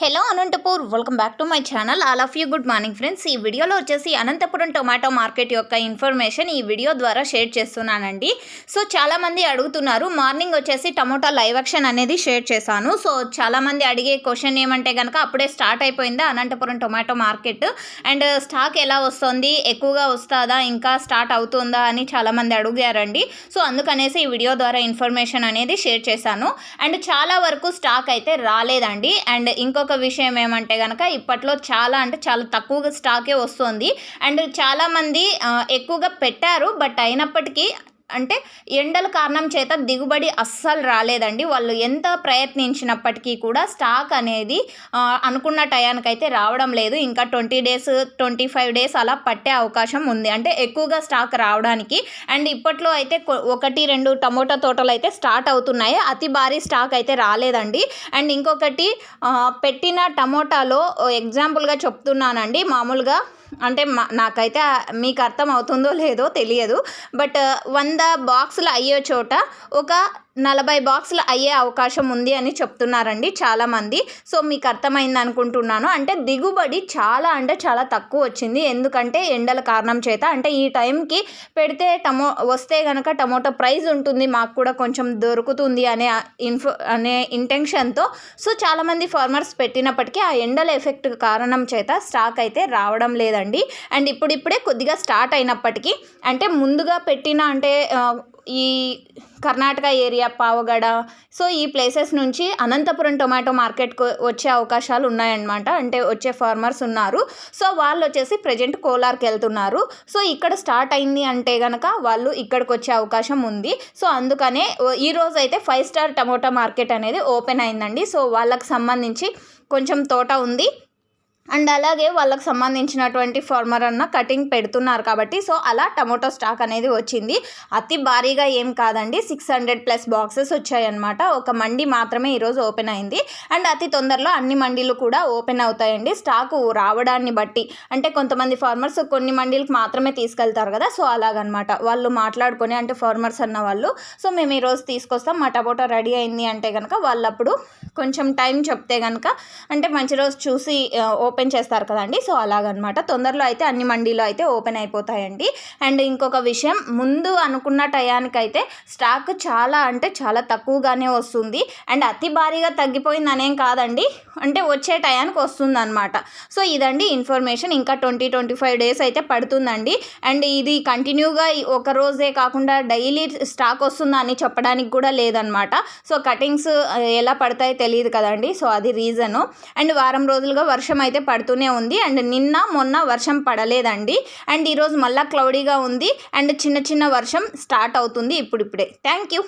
Hello Anantapur welcome back to my channel all of you good morning friends ఈ వీడియోలో వచ్చేసి Anantapuram tomato market యొక్క information ఈ video ద్వారా షేర్ చేస్తున్నానండి. సో చాలామంది అడుగుతున్నారు మార్నింగ్ వచ్చేసి టమోటా లైవ్ యాక్షన్ అనేది షేర్ చేశాను. సో చాలామంది అడిగే క్వశ్చన్ ఏమంటే కనుక అప్పుడే స్టార్ట్ అయిపోయిందా Anantapuram tomato market and stock ఎలా వస్తుంది ఎక్కువగా వస్తుందా ఇంకా స్టార్ట్ అవుతుందా అని చాలామంది అడిగారండి. సో అందుకనేసి ఈ వీడియో ద్వారా ఇన్ఫర్మేషన్ అనేది షేర్ చేశాను. అండ్ చాలా వరకు స్టాక్ అయితే రాలేదండి. అండ్ ఇంకొక విషయం ఏమంటే కనుక ఇప్పట్లో చాలా అంటే చాలా తక్కువగా స్టాకే వస్తుంది. అండ్ చాలామంది ఎక్కువగా పెట్టారు. బట్ అయినప్పటికీ అంటే ఎండల కారణం చేత దిగుబడి అస్సలు రాలేదండి. వాళ్ళు ఎంత ప్రయత్నించినప్పటికీ కూడా స్టాక్ అనేది అనుకున్న టయానికైతే రావడం లేదు. ఇంకా twenty days twenty five days అలా పట్టే అవకాశం ఉంది. అంటే ఎక్కువగా స్టాక్ రావడానికి. అండ్ ఇప్పట్లో అయితే ఒకటి రెండు టమోటా తోటలు అయితే స్టార్ట్ అవుతున్నాయి. అతి భారీ స్టాక్ అయితే రాలేదండి. అండ్ ఇంకొకటి పెట్టిన టమోటాలో ఎగ్జాంపుల్గా చెప్తున్నానండి. మామూలుగా అంటే మా నాకైతే మీకు అర్థం అవుతుందో లేదో తెలియదు. బట్ వంద బాక్సులు అయ్యే చోట ఒక నలభై బాక్సులు అయ్యే అవకాశం ఉంది అని చెప్తున్నారండి చాలామంది. సో మీకు అర్థమైంది అనుకుంటున్నాను. అంటే దిగుబడి చాలా అంటే చాలా తక్కువ వచ్చింది. ఎందుకంటే ఎండల కారణం చేత అంటే ఈ టైంకి పెడితే టమో వస్తే కనుక టమోటా ప్రైస్ ఉంటుంది. మాకు కూడా కొంచెం దొరుకుతుంది అనే ఇన్ఫో అనే ఇంటెన్షన్తో. సో చాలామంది ఫార్మర్స్ పెట్టినప్పటికీ ఆ ఎండల ఎఫెక్ట్ కారణం చేత స్టాక్ అయితే రావడం లేదండి. అండ్ ఇప్పుడిప్పుడే కొద్దిగా స్టార్ట్ అయినప్పటికీ అంటే ముందుగా పెట్టిన అంటే ఈ కర్ణాటక ఏరియా పావగడ సో ఈ ప్లేసెస్ నుంచి అనంతపురం టొమాటో మార్కెట్కు వచ్చే అవకాశాలు ఉన్నాయన్నమాట. అంటే వచ్చే ఫార్మర్స్ ఉన్నారు. సో వాళ్ళు వచ్చేసి ప్రజెంట్ కోలార్కి వెళ్తున్నారు. సో ఇక్కడ స్టార్ట్ అయింది అంటే కనుక వాళ్ళు ఇక్కడికి వచ్చే అవకాశం ఉంది. సో అందుకనే ఈరోజు ఈ అయితే ఫైవ్ స్టార్ టమోటా మార్కెట్ అనేది ఓపెన్ అయిందండి. సో వాళ్ళకి సంబంధించి కొంచెం తోట ఉంది. అండ్ అలాగే వాళ్ళకి సంబంధించినటువంటి ఫార్మర్ అన్న కటింగ్ పెడుతున్నారు కాబట్టి సో అలా టమోటో స్టాక్ అనేది వచ్చింది. అతి భారీగా ఏం కాదండి సిక్స్ హండ్రెడ్ ప్లస్ బాక్సెస్ వచ్చాయన్నమాట. ఒక మండి మాత్రమే ఈరోజు ఓపెన్ అయింది. అండ్ అతి తొందరలో అన్ని మండీలు కూడా ఓపెన్ అవుతాయండి. స్టాక్ రావడాన్ని బట్టి అంటే కొంతమంది ఫార్మర్స్ కొన్ని మండీలకు మాత్రమే తీసుకెళ్తారు కదా సో అలాగనమాట వాళ్ళు మాట్లాడుకొని అంటే ఫార్మర్స్ అన్న వాళ్ళు సో మేము ఈరోజు తీసుకొస్తాం మా టమోటా రెడీ అయింది అంటే కనుక వాళ్ళప్పుడు కొంచెం టైం చెప్తే కనుక అంటే మంచి రోజు చూసి ఓపెన్ ఓపెన్ చేస్తారు కదండి. సో అలాగనమాట. తొందరలో అయితే అన్ని మండీలో అయితే ఓపెన్ అయిపోతాయండి. అండ్ ఇంకొక విషయం ముందు అనుకున్న టయానికైతే స్టాక్ చాలా అంటే చాలా తక్కువగానే వస్తుంది. అండ్ అతి భారీగా తగ్గిపోయింది అనేం కాదండి. అంటే వచ్చే టయానికి వస్తుంది అనమాట సో ఇదండి ఇన్ఫర్మేషన్. ఇంకా ట్వంటీ ట్వంటీ ఫైవ్ డేస్ అయితే పడుతుందండి. అండ్ ఇది కంటిన్యూగా ఒక రోజే కాకుండా డైలీ స్టాక్ వస్తుందా అని చెప్పడానికి కూడా లేదనమాట. సో కటింగ్స్ ఎలా పడతాయో తెలియదు కదండి. సో అది రీజను. అండ్ వారం రోజులుగా వర్షం అయితే పడుతూనే ఉంది. అండ్ నిన్న మొన్న వర్షం పడలేదండి. అండ్ ఈరోజు మళ్ళీ క్లౌడీగా ఉంది. అండ్ చిన్న చిన్న వర్షం స్టార్ట్ అవుతుంది ఇప్పుడిప్పుడే. Thank you